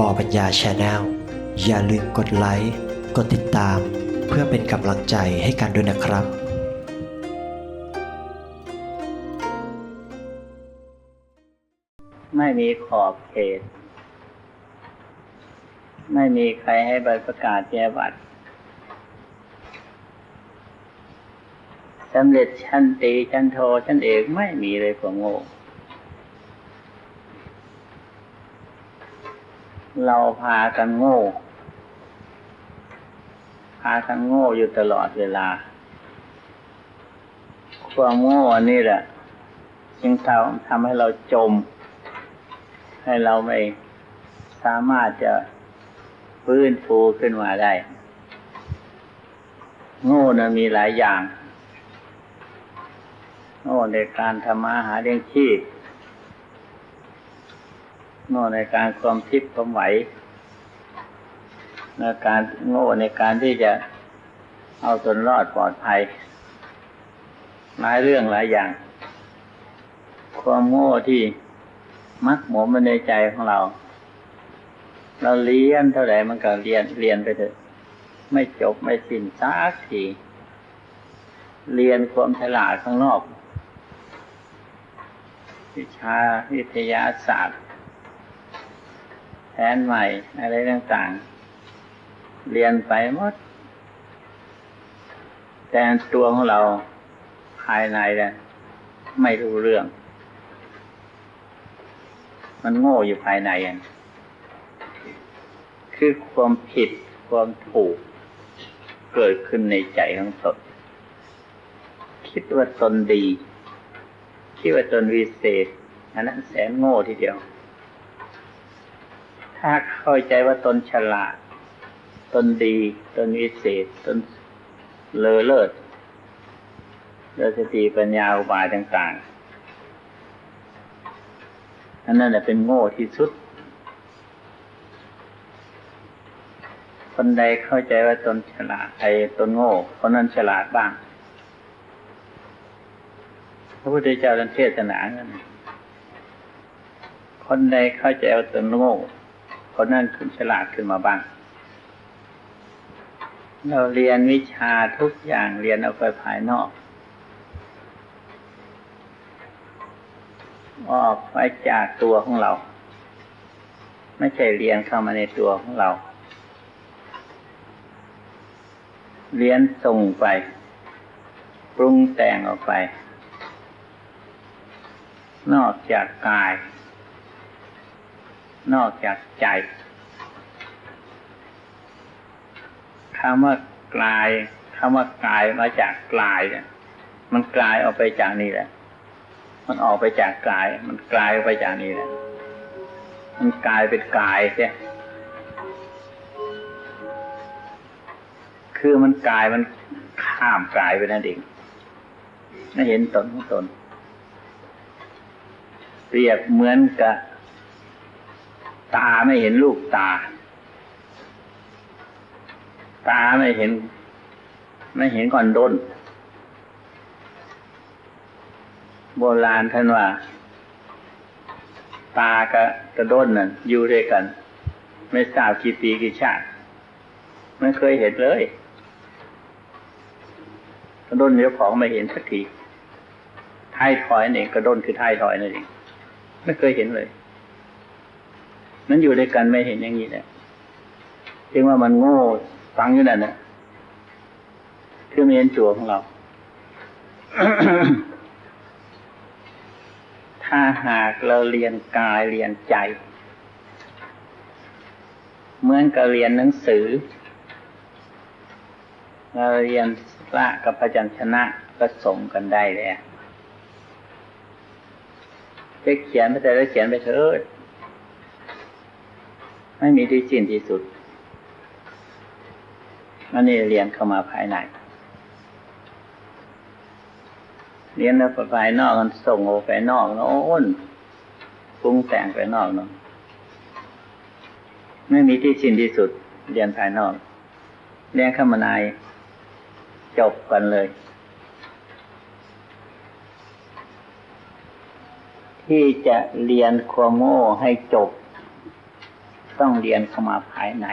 บอปัญญาชาแนลอย่าลืมกดไลค์ กดติดตาม เพื่อเป็นกำลังใจให้กันด้วยนะครับไม่มีขอบเขต ไม่มีใครให้ใบประกาศแยบัตรสำเร็จชั้นตีชั้นโทชั้นเอกไม่มีเลยพวกโง่ เราพากันโง่ พากันโง่อยู่ตลอดเวลา ความโง่อันนี้แหละจึงทำทำให้เราจม ให้เราไม่สามารถจะฟื้นฟูขึ้นมาได้ โง่นะมีหลายอย่าง โง่ในการทำอาหาเลี้ยงชีพ โง่ในการความคิดความไหวในการโง่ในการที่จะเอาตนรอดปลอดภัยหลายเรื่องหลายอย่าง ความโง่ที่มักหมมในใจของเรา เราเรียนเท่าไหร่มันก็เรียนเรียนไปเถอะ ไม่จบไม่สิ้นสักทีเรียนความฉลาดข้างนอก วิชาวิทยาศาสตร์ แผนใหม่ อะไรต่างๆ เรียนไปหมด แต่ตัวของเราภายในเนี่ยไม่รู้เรื่อง มันโง่อยู่ภายในอะคือความผิดความถูก เกิดขึ้นในใจของตนคิดว่าตนดี คิดว่าตนวิเศษอันนั้นแสนโง่ทีเดียว ถ้าเข้าใจว่าตนฉลาด ตนดี ตนวิเศษ ตนเลอเลิศโดยสติปัญญาอุบายต่างๆอันนั้นแหละเป็นโง่ที่สุด คนใดเข้าใจว่าตนฉลาดไอ้ตนโง่คนนั้นฉลาดบ้าง พระพุทธเจ้าท่านเทศนาเงินคนใดเข้าใจว่าตนโง่ คนนั้นขึ้นฉลาดขึ้นมาบ้าง เราเรียนวิชาทุกอย่างเรียนเอาไปภายนอก ออกไปจากตัวของเรา ไม่ใช่เรียนเข้ามาในตัวของเรา เรียนส่งไป ปรุงแต่งออกไป นอกจากกาย นอกจากใจคำว่ากลายคำว่ากลายมาจากกลายเนี่ยมันกลายออกไปจากนี่แหละ มันออกไปจากกลาย มันกลายออกไปจากนี่แหละ มันกลายเป็นกายเสียคือมันกลายมันข้ามกลายไปนั่นเองไม่เห็นตนของตน เปรียบเหมือนกับ ตาไม่เห็นลูกตา ตาไม่เห็น ไม่เห็นก่อนด้น โบราณท่านว่า ตากับกระด้นนั่นอยู่ด้วยกัน ไม่ทราบกี่ปีกี่ชาติไม่เคยเห็นเลยกระด้นเดี๋ยวของไม่เห็นสักทีท้ายถอยนี่กระด้นคือท้ายถอยนั่นเองไม่เคยเห็นเลย มันอยู่ด้วยกันไม่เห็นอย่างนี้แหละจึงว่ามันโง่ฟังอยู่นั่นนะคือไม่เห็นตัวของเรา ถ้าหากเราเรียนกายเรียนใจ เหมือนกับเรียนหนังสือ เราเรียนละกับพยัญชนะผสมกันได้เลยจะเขียนไปแต่ละเขียนไปเถอะ ไม่มีที่สิ้นที่สุดอันนี้เรียนเข้ามาภายในเรียนแล้วภายนอกมันส่งออกไปนอกโน้นปรุงแต่งไปนอกโน้นไม่มีที่สิ้นที่สุด เรียนภายนอก เรียนเข้ามาในจบกันเลย ที่จะเรียนความโง่ให้จบ ต้องเรียนเข้ามาภายใน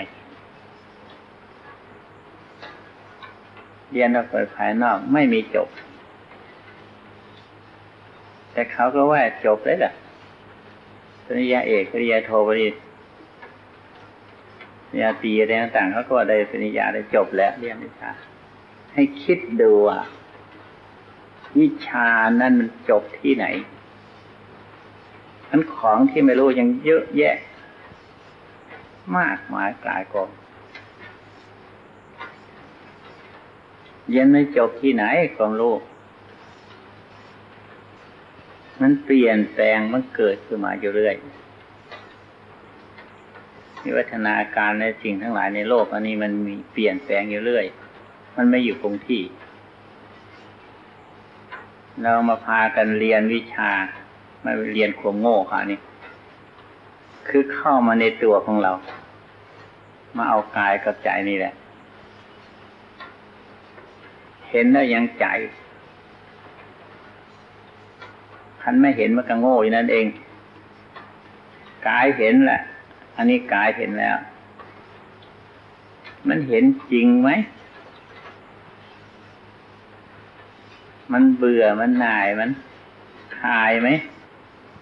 เรียนออกไปภายนอกไม่มีจบ แต่เขาก็ว่าจบเลยล่ะปริญญาเอกปริญญาโทปริญญาตรีอะไรต่างๆเขาก็ว่าได้ปริญญาได้จบแล้วเรียนวิชาให้คิดดูอะวิชานั้นมันจบที่ไหนอันของที่ไม่รู้ยังเยอะแยะ มากมายกลายกองเรียนไม่จบที่ไหนความรู้มันเปลี่ยนแปลงมันเกิดขึ้นมาอยู่เรื่อยวิวัฒนาการในสิ่งทั้งหลายในโลก อันนี้มันมีเปลี่ยนแปลงอยู่เรื่อย มันไม่อยู่คงที่ เรามาพากันเรียนวิชา มาเรียนความโง่ค่ะนี่ คือเข้ามาในตัวของเรา มาเอากายกับใจนี่แหละ เห็นแล้วยังใจคันไม่เห็นมันก็โง่อยู่นั่นเอง กายเห็นแหละ อันนี้กายเห็นแล้ว มันเห็นจริงไหม มันเบื่อมันหน่ายมันคลายไหม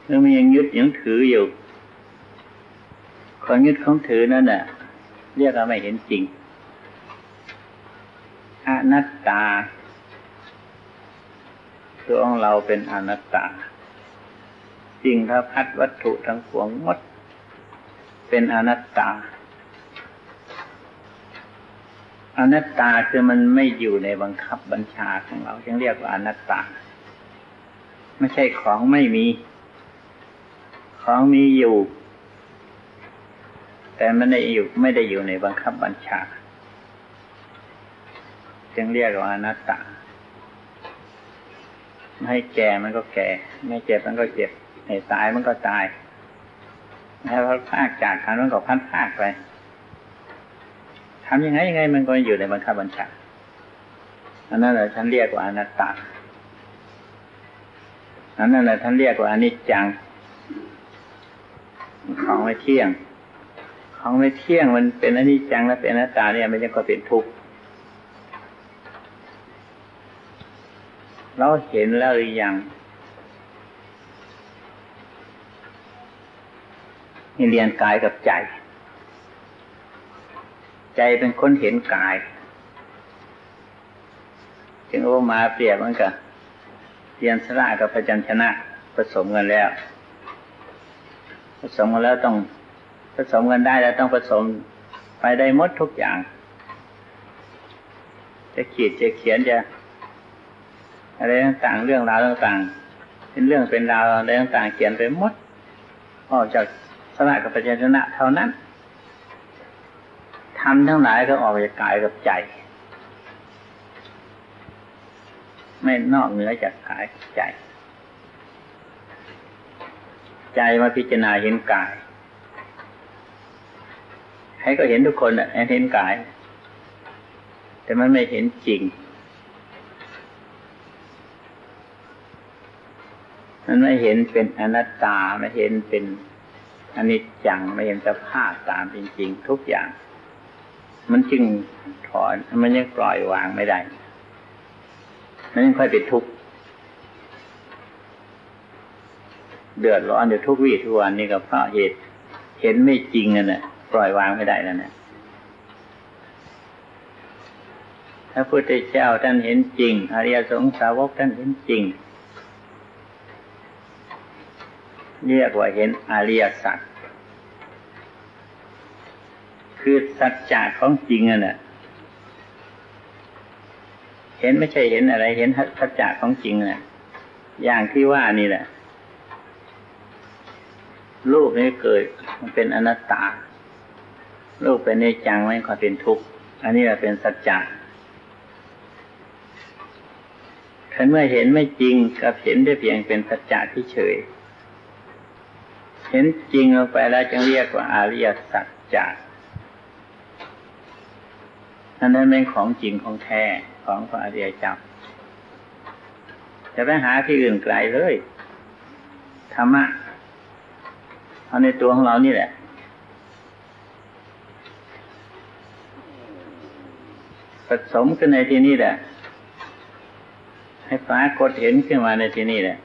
หรือมันยังยึดยังถืออยู่ คนยึดของถือนั่นน่ะ เรียกว่าไม่เห็นจริงอนัตตา ตัวของเราเป็นอนัตตาจริงถ้าพัดวัตถุทั้งปวงหมด เป็นอนัตตา อนัตตาคือมันไม่อยู่ในบังคับบัญชาของเราจึงเรียกว่าอนัตตา ไม่ใช่ของไม่มี ของมีอยู่ แต่มันไม่ได้อยู่ไม่ได้อยู่ในบังคับบัญชา จึงเรียกว่าอนัตตาไม่ให้แก่มันก็แก่ ไม่เจ็บมันก็เจ็บให้ตายมันก็ตายให้พัดพากจากกันมันก็พัดพากไปทำยังไงยังไงมันก็อยู่ในบังคับบัญชาอันนั้นแหละท่านเรียกว่าอนัตตาอันนั้นแหละท่านเรียกว่าอนิจจัง ของไม่เที่ยง ของไม่เที่ยงมันเป็นอนิจจังและเป็นอนัตตาเนี่ย มันยังก็เป็นทุกข์เราเห็นแล้วหรือยังนี่เรียนกายกับใจ ใจเป็นคนเห็นกาย จึงโอมาเปรียบมันกับเรียนสระกับพยัญชนะผสมกันแล้ว ผสมกันแล้วต้อง สมกันได้แล้วต้องผสมไปได้หมดทุกอย่าง จะขีดจะเขียนจะอะไรต่างๆเรื่องราวต่างๆ เป็นเรื่องเป็นราวอะไรต่างๆ เขียนไปหมดออกจากสระกับพยัญชนะเท่านั้นทำทั้งหลายก็ออกจากกายกับใจ ไม่นอกเหนือจากกายใจ ใจมาพิจารณาเห็นกาย ให้ก็เห็นทุกคนอะเห็นกาย แต่มันไม่เห็นจริง มันไม่เห็นเป็นอนัตตาไม่เห็นเป็นอนิจจังไม่เห็นสภาพตามจริงๆทุกอย่าง มันจึงถอนมันยังปล่อยวางไม่ได้มันยังค่อยเป็นทุกข์เดือดร้อนอยู่ทุกวี่ทุกวันนี่ก็เพราะเหตุ เห็นไม่จริงนั่นแหละ ปล่อยวางไม่ได้นั่นะพระพุทธเจ้าท่านเห็นจริง อริยสงสาวกท่านเห็นจริง เรียกว่าเห็นอริยสัจคือสัจจะของจริงอะน่ะเห็นไม่ใช่เห็นอะไร เห็นสัจจะของจริงน่ะ อย่างที่ว่านี่แหละรูปนี้เกิดมันเป็นอนัตตา รูปเป็นเนจังไม่ค่อยเป็นทุกข์ อันนี้แหละเป็นสัจจะคันเมื่อเห็นไม่จริงกับเห็นได้เพียงเป็นสัจจะที่เฉย เห็นจริงลงไปแล้วจึงเรียกว่าอาริยสัจจะอันนั้นเป็นของจริงของแท้ของพระอริยเจ้าจะไปหาที่อื่นไกลเลยธรรมะเอาในตัวของเรานี่แหละ ผสมกันในที่นี้แหละ ให้ปรากฏเห็นขึ้นมาในที่นี้แหละ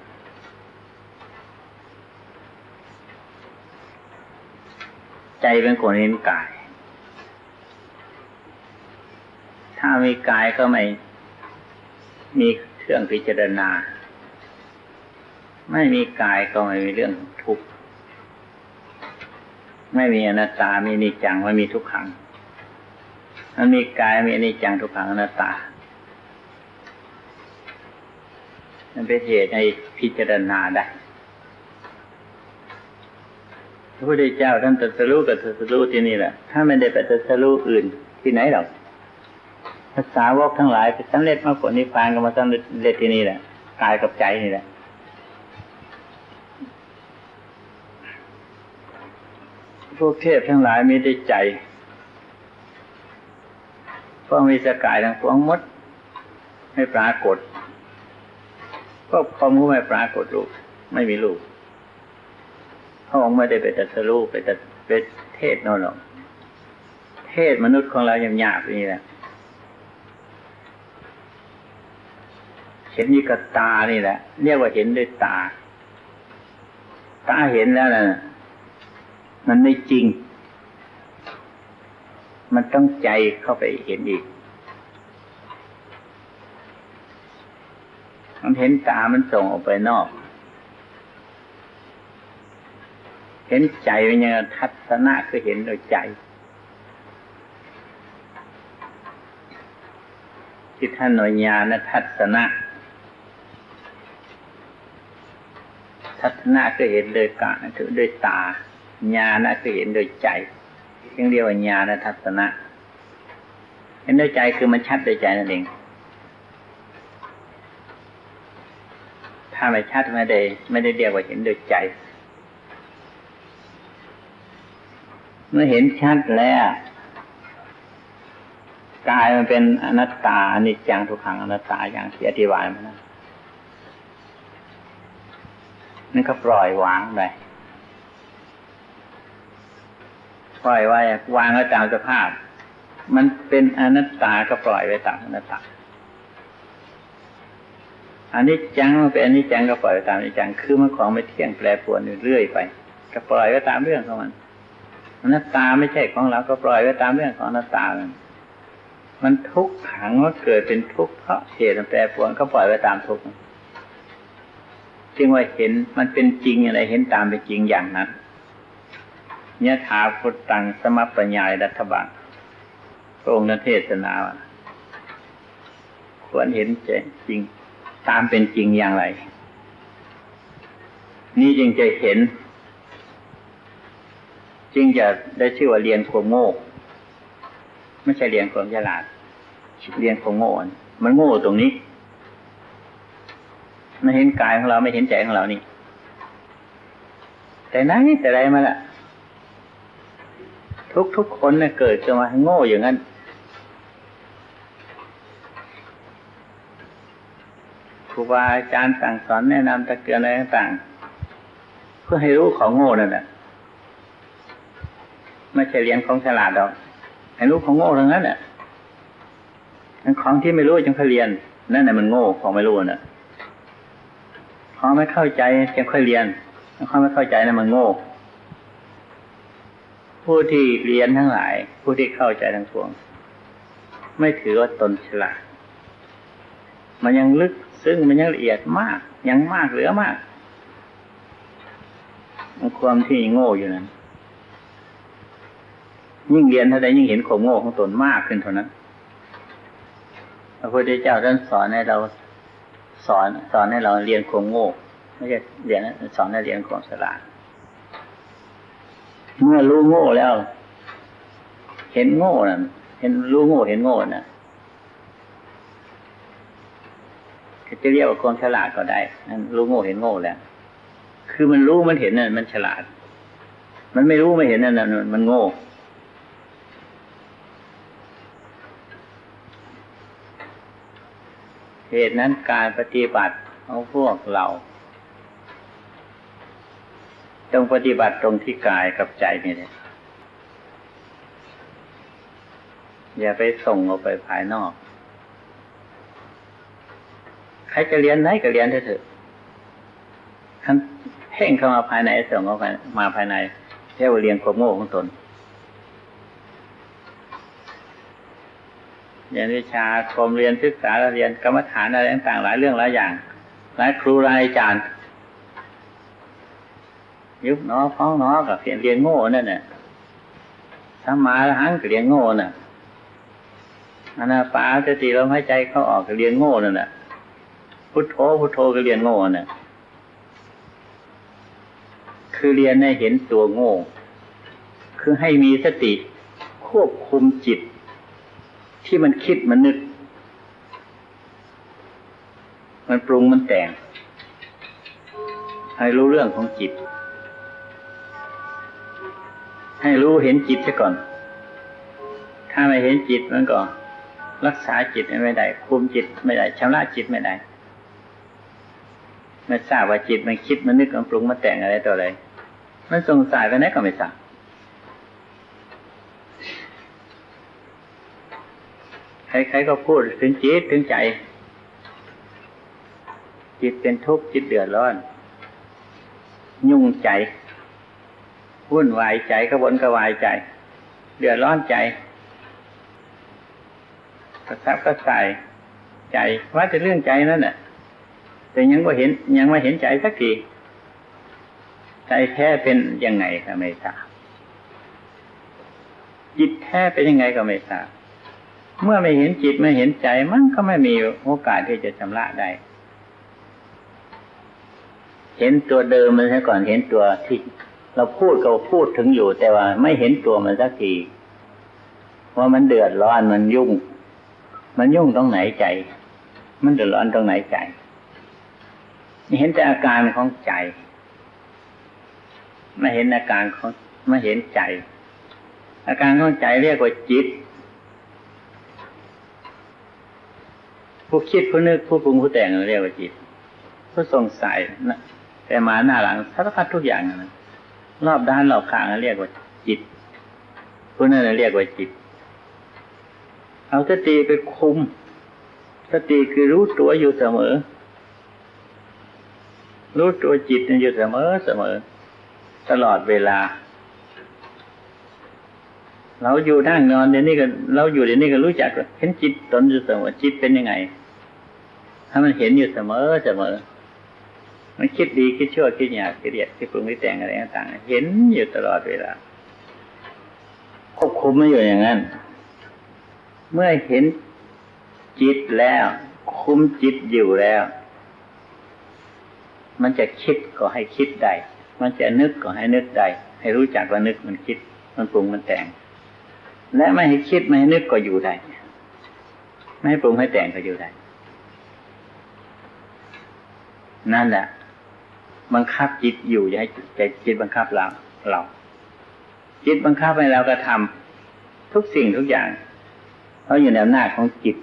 ใจเป็นคนเห็นกาย ถ้ามีกายก็ไม่มีเครื่องพิจารณา ไม่มีกายก็ไม่มีเรื่องทุกข์ ไม่มีอนัตตามีนิจจัง ไม่มีทุกขัง มันมีกายมีอนิจจังทุกขังอนัตตา มันเป็นเหตุให้พิจารณาได้ พระพุทธเจ้าท่านตรัสรู้กับตรัสรู้ที่นี่แหละ ถ้าไม่ได้ไปตรัสรู้อื่นที่ไหนหรอกภาษาวกทั้งหลายไปสำเร็จมรรคผลนิพพานก็มาสำเร็จที่นี่แหละกายกับใจนี่แหละพวกเทพทั้งหลายมีได้ใจ เพราะมีสกายทั้งปวงมดไม่ปรากฏก็ความรู้ไม่ปรากฏรูปไม่มีรูปพระองค์ไม่ได้ไปตรัสรู้ไปแต่ไปเทศโน่นหรอกเทศมนุษย์ของเรายังหยาบนี่แหละเห็นยี่กับตานี่แหละ เรียกว่าเห็นด้วยตา ตาเห็นแล้วนะมันไม่จริง มันต้องใจเข้าไปเห็นอีก มันเห็นตามันส่งออกไปนอก เห็นใจเป็นยังทัศนะคือเห็นโดยใจที่ท่านหน่วยญาณทัศนะ ทัศนะคือเห็นโดยกาคือโดยตาญาณคือเห็นโดยใจ เรียกเรียกว่าญาณทัศนะเห็นโดยใจคือมันชัดโดยใจนั่นเอง ถ้าไม่ชัดไม่ได้ไม่ได้เรียกว่าเห็นโดยใจ เมื่อเห็นชัดแล้วกายมันเป็นอนัตตาอนิจจังทุกขังอนัตตาอย่างที่อธิบายมานะนี่ก็ปล่อยวางไป ปล่อยไว้วางไว้ตามสภาพ มันเป็นอนัตตาก็ปล่อยไว้ตามอนัตตาอันนี้จังมันเป็นอันนี้จังก็ปล่อยไว้ตามอันิจจังคือมันของไม่เที่ยงแปรปรวนอยู่เรื่อยไป ก็ปล่อยไว้ตามเรื่องของมันอนัตตาไม่ใช่ของเราก็ปล่อยไว้ตามเรื่องของอนัตตามันมันทุกขังว่าเกิดเป็นทุกข์เพราะเหตุมันแปรปรวนก็ปล่อยไว้ตามทุกข์จึงว่าเห็นมันเป็นจริงอะไรเห็นตามเป็นจริงอย่างนั้น เนี่ยถาพุทธังสมปัญญายรัฐบาลพระองค์นเทศนาว่าควรเห็นจริง ตามเป็นจริงอย่างไร นี่จึงจะเห็น จึงจะได้ชื่อว่าเรียนความโง่ ไม่ใช่เรียนความฉลาด เรียนความโง่มันโง่ตรงนี้ไม่เห็นกายของเราไม่เห็นใจของเรานี่ แต่ไหนแต่ไรมาละ ทุกทุกคนเนี่ยเกิดจะมาโง่อย่างนั้น ครูบาอาจารย์สั่งสอนแนะนำตะเกียนอะไรต่างๆ เพื่อให้รู้ของโง่นั่นแหละไม่ใช่เรียนของฉลาดหรอกให้รู้ของโง่ทั้งนั้นแหละของที่ไม่รู้จึงค่อยเรียน นั่นแหละมันโง่ของไม่รู้น่ะของไม่เข้าใจจึงค่อยเรียนของไม่เข้าใจนั่นมันโง่ ผู้ที่เรียนทั้งหลาย ผู้ที่เข้าใจทั้งปวง ไม่ถือว่าตนฉลาด มันยังลึกซึ่งมันยังละเอียดมาก ยังมากเหลือมาก ความที่โง่อยู่นั้นยิ่งเรียนเท่าใดยิ่งเห็นความโง่ของตนมากขึ้นเท่านั้นพระพุทธเจ้าท่านสอนให้เราสอนสอนให้เราเรียนความโง่ไม่ใช่เรียนสอนให้เรียนความฉลาด เมื่อรู้โง่แล้ว เห็นโง่น่ะเห็นรู้โง่เห็นโง่น่ะจะเรียกว่าความฉลาดก็ได้นั่นรู้โง่เห็นโง่แล้ว คือมันรู้มันเห็นน่ะมันฉลาด มันไม่รู้ไม่เห็นนั่นน่ะมันโง่เหตุนั้นการปฏิบัติของพวกเรา ต้องปฏิบัติตรงที่กายกับใจนี่แหละอย่าไปส่งออกไปภายนอก ใครจะเรียนไหนก็เรียนเถอะท่านเพ่งเข้ามาภายในส่งออกมาภายในเรียกว่าเรียนความโง่ของตนเรียนวิชาคมเรียนศึกษาเรียนกรรมฐานอะไรต่างๆหลายเรื่องหลายอย่างหลายครูหลายอาจารย์ ยุบหนอพ้องหนอกับเรียนเรียนโง่นั่นน่ะถ้ามาแล้วหังเรียนโง่น่ะอนาปาสติลมหายใจเข้าออกเรียนโง่นั่นน่ะพุทโธพุทโธก็เรียนโง่น่ะคือเรียนให้เห็นตัวโง่ คือให้มีสติควบคุมจิต ที่มันคิดมันนึก มันปรุงมันแต่ง ให้รู้เรื่องของจิต ให้รู้เห็นจิตซะก่อน ถ้าไม่เห็นจิตมันก็รักษาจิตไม่ได้คุมจิตไม่ได้ชำระจิตไม่ได้ ไม่ทราบว่าจิตมันคิดมันนึกมันปรุงมันแต่งอะไรต่ออะไรมันสงสัยไปไหนก็ไม่ทราบใครๆก็พูดถึงจิตถึงใจ จิตเป็นทุกข์จิตเดือดร้อน ยุ่งใจ วุ่นวายใจกระวนกระวายใจ เดือดร้อนใจกระซับกระส่ายใจว่าจะเรื่องใจนั่นน่ะแต่ยังก็เห็นยังไม่เห็นใจสักทีใจแท้เป็นยังไงก็ไม่ทราบจิตแท้เป็นยังไงก็ไม่ทราบเมื่อไม่เห็นจิตไม่เห็นใจมันก็ไม่มีโอกาสที่จะชำระได้ เห็นตัวเดิมมันซะก่อนเห็นตัวที่ เราพูดก็พูดถึงอยู่ แต่ว่าไม่เห็นตัวมันสักทีว่ามันเดือดร้อนมันยุ่ง มันยุ่งตรงไหนใจ มันเดือดร้อนตรงไหนใจเห็นแต่อาการของใจไม่เห็นอาการของไม่เห็นใจ อาการของใจเรียกว่าจิต ผู้คิดผู้นึกผู้ปรุงผู้แต่งเรียกว่าจิต ผู้สงสัยนะแต่มาหน้าหลังสารพัดทุกอย่างนะ รอบด้านรอบข้างเรียกว่าจิตผู้นั้นเรียกว่าจิต เอาสติไปคุม สติคือรู้ตัวอยู่เสมอ รู้ตัวจิตอยู่เสมอเสมอ ตลอดเวลา เราอยู่นั่งนอนเดี๋ยวนี้ก็เราอยู่เดี๋ยวนี้ก็รู้จักเห็นจิตตนอยู่เสมอจิตเป็นยังไง ถ้ามันเห็นอยู่เสมอเสมอ มันคิดดีคิดชั่วคิดหยาบคิดเดียดคิดปรุงคิดแต่งอะไรต่างๆเห็นอยู่ตลอดเวลาควบคุมไม่อยู่อย่างนั้น เมื่อเห็นจิตแล้ว คุมจิตอยู่แล้ว มันจะคิดก็ให้คิดได้ มันจะนึกก็ให้นึกได้ ให้รู้จักว่านึกมันคิด มันปรุงมันแต่ง และไม่ให้คิดไม่ให้นึกก็อยู่ได้ ไม่ให้ปรุงให้แต่งก็อยู่ได้ นั่นแหละ บังคับจิตอยู่อย่าให้ใจจิตบังคับเราเรา จิตบังคับให้เรากระทำทุกสิ่งทุกอย่างเพราะอยู่ในอำนาจของจิต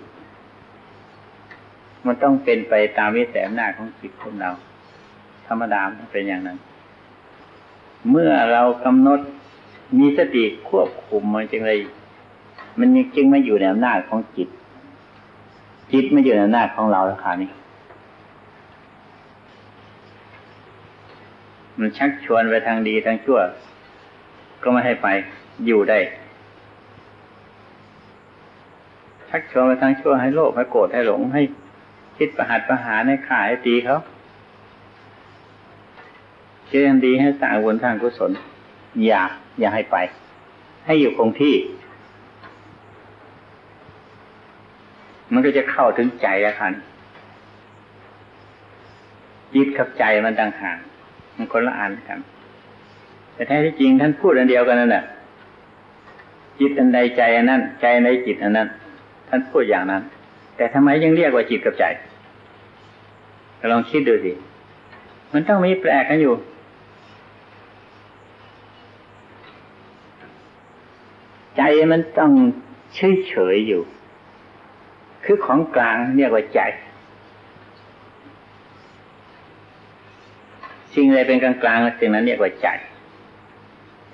มันต้องเป็นไปตามวิสัยอำนาจของจิตของเรา ธรรมดามเป็นอย่างนั้น เมื่อเรากำหนดมีสติควบคุมมันจึงเลยมันจึงไม่อยู่ในอำนาจของจิต จิตไม่อยู่ในอำนาจของเราแล้วค่ะนี่ มันชักชวนไปทางดีทางชั่ว ก็ไม่ให้ไปอยู่ได้ ชักชวนไปทางชั่วให้โลภให้โกรธให้หลงให้คิดประหัตประหารให้ข่าให้ตีเขาเชื่อดีให้สร้างบุญทางกุศล อย่า อย่าให้ไป ให้อยู่คงที่ มันก็จะเข้าถึงใจแล้วคันจิตกับใจมันต่างหาก มันคนละอันกัน แต่แท้ที่จริงท่านพูดอันเดียวกันนั่นแหละจิตอันใดใจอันนั้น ใจในจิตอันนั้น ท่านพูดอย่างนั้น แต่ทำไมยังเรียกว่าจิตกับใจลองคิดดูสิมันต้องมีแปลกกันอยู่ใจมันต้องเฉยเฉยอยู่ คือของกลางเรียกว่าใจ สิ่งใดเป็นกลางกลางสิ่งนั้นเรียกว่าใจ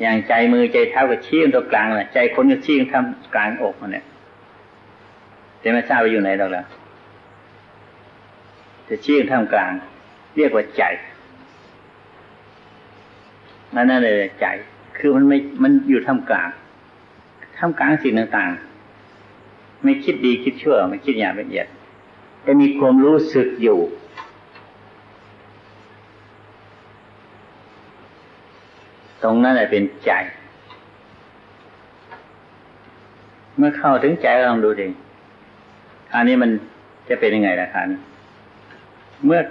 อย่างใจมือใจเท้ากับชี้ตรงกลางเลยใจคนก็ชี้ทำกลางอกมันเนี่ยแต่ไม่ทราบว่าอยู่ไหนหรอกแล้วจะชี้ท่ามกลาง เรียกว่าใจนั่นนั่นเลยใจ คือมันไม่มันอยู่ท่ามกลางท่ามกลางสิ่งต่างๆ ไม่คิดดีคิดชั่ว ไม่คิดอย่างละเอียดแต่มีความรู้สึกอยู่ ตรงนั้นแหละเป็นใจ เมื่อเข้าถึงใจลองดูดิอันนี้มันจะเป็นยังไงล่ะครเมื่อ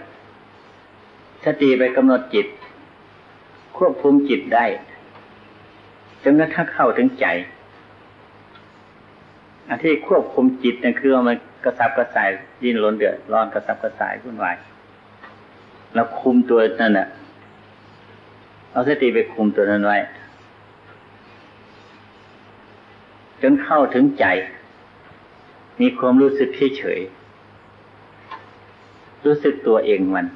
สติไปกำหนดจิต ควบคุมจิตได้จนกระทั่งเข้าถึงใจ อันที่ควบคุมจิตเนี่ยคือมันกระสับกระส่ายดิ้นรนเดือดร้อนกระสับกระส่ายวุ่นวายเราคุมตัวนั่นน่ะ เอาสติไปคุมตัวนั้นไว้ จนเข้าถึงใจ มีความรู้สึกเฉย รู้สึกตัวเองมัน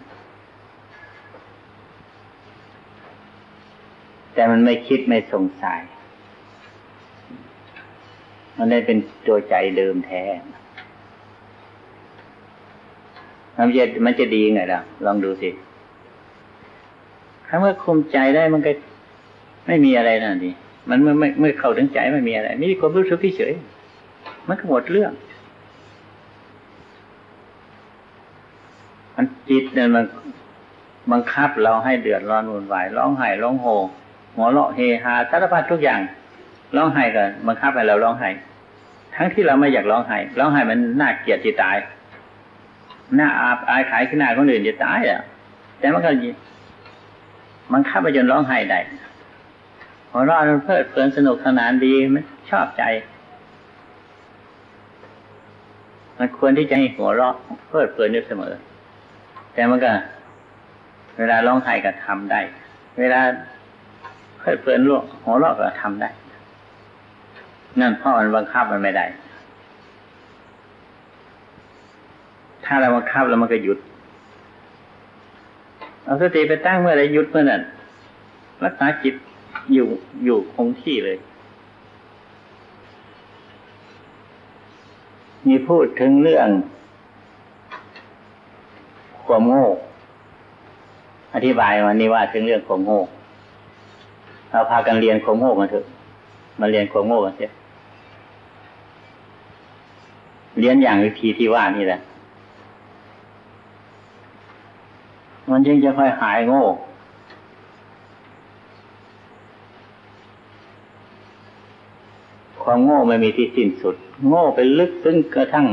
แต่มันไม่คิดไม่สงสัย มันได้เป็นตัวใจเดิมแท้มันจะมันจะดีไงล่ะ ลองดูสิ ถ้าเมื่อคุมใจได้มันก็ไม่มีอะไรนั่นดิมันเมื่อไม่เมื่อเข้าถึงใจไม่มีอะไรมีความรู้สึกเฉยๆมันก็หมดเรื่อง มันจิตเนี่ยมันบังคับเราให้เดือดร้อนวุ่นวายร้องไห้ร้องโหหัวเราะเฮฮาสารพัดทุกอย่างร้องไห้กันบังคับให้เราร้องไห้ทั้งที่เราไม่อยากร้องไห้ร้องไห้มันน่าเกลียดที่ตายน่าอาบอายขายขึ้นหน้าคนอื่นจะตายอะแต่มันก็ มันขับไปจนร้องไห้ได้หัวเราะมันเพลิดเพลินสนุกสนานดีมันชอบใจ มันควรที่จะให้หัวเราะเพลิดเพลินอยู่เสมอ แต่มันก็ เวลาร้องไห้ก็ทำได้ เวลาเพลิดเพลินร่วหัวเราะก็ทำได้ นั่นเพราะมันบังคับมันไม่ได้ ถ้าเราบังคับแล้วมันก็หยุด เอาสติไปตั้งเมื่อไรหยุดเมื่อนั้นรักษาจิตอยู่อยู่คงที่เลย มีพูดถึงเรื่อง ความโง่ อธิบายวันนี้ว่าถึงเรื่องความโง่เราพากันเรียนความโง่กันเถอะมาเรียนความโง่กันเถอะเรียนอย่างวิธีที่ว่านี่แหละ มันจึงจะค่อยหายโง่ความโง่ไม่มีที่สิ้นสุด โง่ไปลึกซึ้งกระทั่ง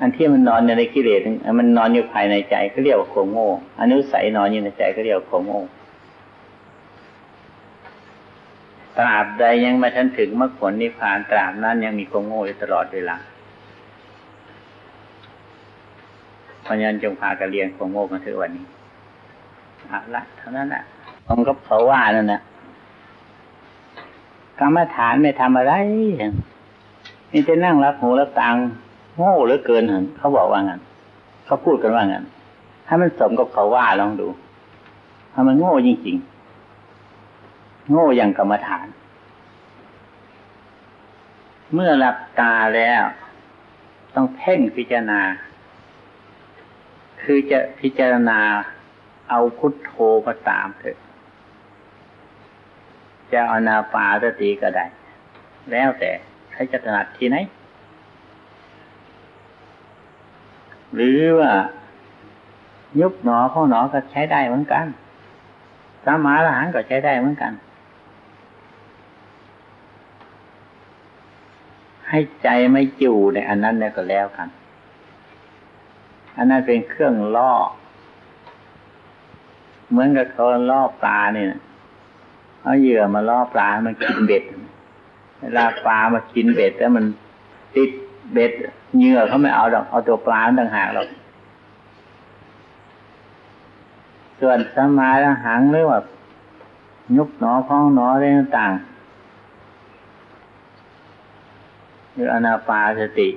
อันที่มันนอนอยู่ในกิเลสมันนอนอยู่ภายในใจก็เรียกว่าความโง่อนุสัยนอนอยู่ในใจก็เรียกว่าความโง่ตราบใดยังไม่ทันถึงมรรคผลนิพพานตราบนั้นยังมีความโง่อยู่ตลอดเวลา เพราะฉะนั้นจงพากันเรียนความโง่กันเถอะวันนี้เอาละเท่านั้นแหละผมก็เขาว่านั่นนะกรรมฐานไม่ทำอะไรนี่จะนั่งรับหูรับตังโง่เหลือเกินเหรอเขาบอกว่างั้นเขาพูดกันว่างั้นถ้ามันสมกับเขาว่าลองดูถ้ามันโง่จริงๆ โง่อย่างกรรมฐาน เมื่อหลับตาแล้ว ต้องเพ่งพิจารณา คือจะพิจารณาเอาพุทโธก็ตามเถอะจะเอานาปาสติก็ได้ แล้วแต่ใครจะถนัดที่ไหน หรือว่า ยุบหนอข้อหนอก็ใช้ได้เหมือนกัน สามาละหังก็ใช้ได้เหมือนกัน ให้ใจไม่อยู่ในอันนั้นเนี่ยก็แล้วกัน อันนั้นเป็นเครื่องล่อ เหมือนกับเขาล่อปลาเนี่ยเอาเหยื่อมาล่อปลามันกินเบ็ด เวลาปลามากินเบ็ดแล้วมันติดเบ็ดเหยื่อเขาไม่เอาดอกเอาตัวปลาต่างหากหรอกส่วนสมาธิหังหรือว่ายุบหนอพองหนออะไรต่างหรืออนาปาสติ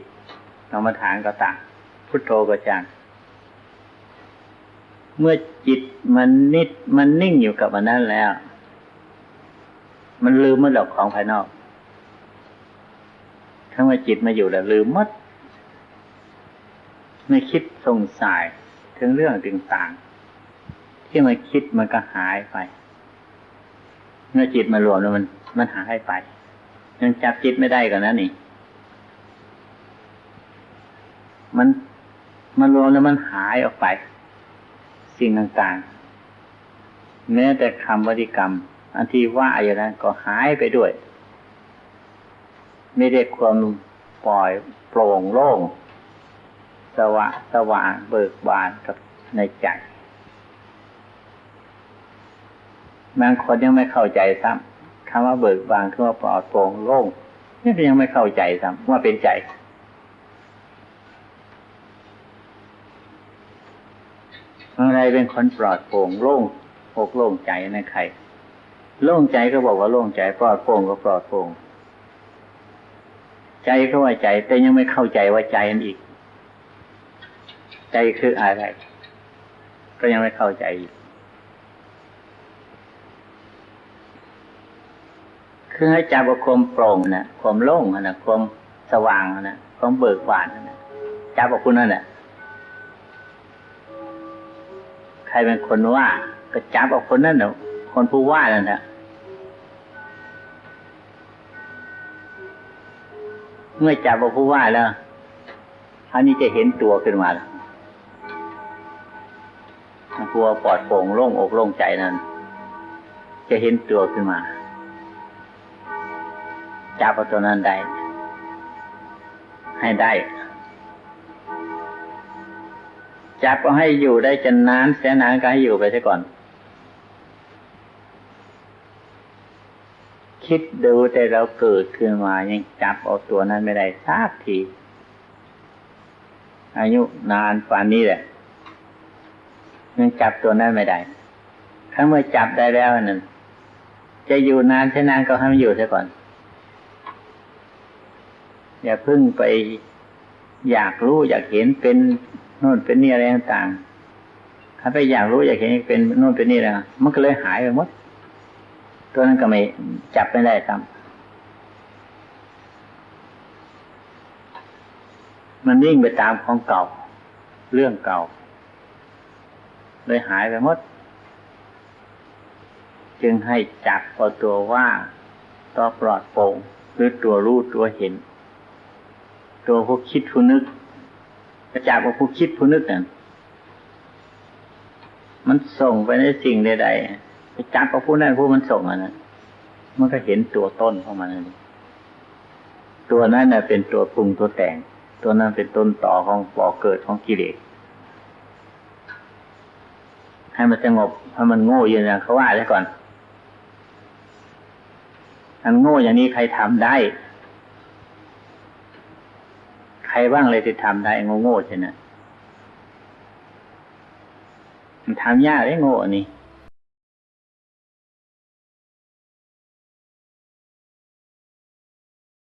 กรรมฐานก็ต่าง พุทโธก็จางเมื่อจิตมันนิดมันนิ่งอยู่กับมันนั้นแล้ว มันลืมมันหลอกของภายนอกเธถ้าว่าจิตมาอยู่แล้วลืมหมดไม่คิดสงสัยถึงเรื่องต่างๆที่มันคิดมันก็หายไป เมื่อจิตมารวมแล้วมัน มันหายไป ยังจับจิตไม่ได้ก่อนนะนี่ มัน มันรวมแล้วมันหายออกไป สิ่งต่างๆ แม้แต่คำวริกรรม อันที่ว่าอย่างนั้นก็หายไปด้วย ไม่ได้ความปล่อยโปร่งโล่งสว่างสว่างเบิกบานกับในใจบางคนยังไม่เข้าใจซ้ำคำว่าเบิกบานคำว่าปลอดโปร่งโล่งนี่ก็ยังไม่เข้าใจซ้ำว่าเป็นใจ อะไรเป็นคนปลอดโปร่งโล่งอกโล่งใจนะใครโล่งใจก็บอกว่าโล่งใจปลอดโปร่งก็ปลอดโปร่งใจก็ว่าใจ แต่ยังไม่เข้าใจว่าใจนั่นอีก ใจคืออะไร ก็ยังไม่เข้าใจอีกคือให้จับว่าความโปร่งนะความโล่งนะความสว่างนะความเบิกบานนะจับว่าคุณนั่นแหละ ใครเป็นคนว่า ก็จับเอาคนนั่นแหละคนผู้ว่านั่นแหละเมื่อจับเอาผู้ว่าแล้วคราวนี้จะเห็นตัวขึ้นมาแล้วตัวปลอดโปร่งโล่งอกโล่งใจนั้น จะเห็นตัวขึ้นมา จับเอาตัวนั้นได้ ให้ได้ จับเอาให้อยู่ได้จะนานแสนนานก็ให้อยู่ไปซะก่อน คิดดูแต่เราเกิดขึ้นมายังจับเอาตัวนั้นไม่ได้สักทีอายุนานป่านนี้แหละยังจับตัวนั้นไม่ได้ถ้าเมื่อจับได้แล้วนั่นจะอยู่นานแค่นานก็ให้มันอยู่ซะก่อน อย่าพิ่งไปอยากรู้อยากเห็นเป็น โน่นเป็นนี่อะไรต่างๆถ้าไปอยากรู้อยากเห็นเป็นโน่นเป็นนี่แล้วมันก็เลยหายไปหมด ตัวนั้นก็ไม่จับไม่ได้ซ้ำมันวิ่งไปตามของเก่า เรื่องเก่า เลยหายไปหมด จึงให้จับเอาตัวว่าตัวปลอดโปร่งหรือตัวรู้ตัวเห็น ตัวผู้คิดผู้นึก กระจับเอาผู้คิดผู้นึกนั่นมันส่งไปในสิ่งใดๆไปจับเอาผู้นั้นผู้มันส่งอันนั้นมันก็เห็นตัวต้นของมันนั่นตัวนั้นน่ะเป็นตัวปรุงตัวแต่ง ตัวนั้นเป็นต้นต่อของบ่อเกิดของกิเลสให้มันสงบให้มันโง่อยืนอย่างเขาว่าได้ก่อนอันโง่อย่างนี้ใครทำได้ ใครบ้างเลยที่ทำได้โง่โง่ใช่ไหมมันทำยากได้โง่นี่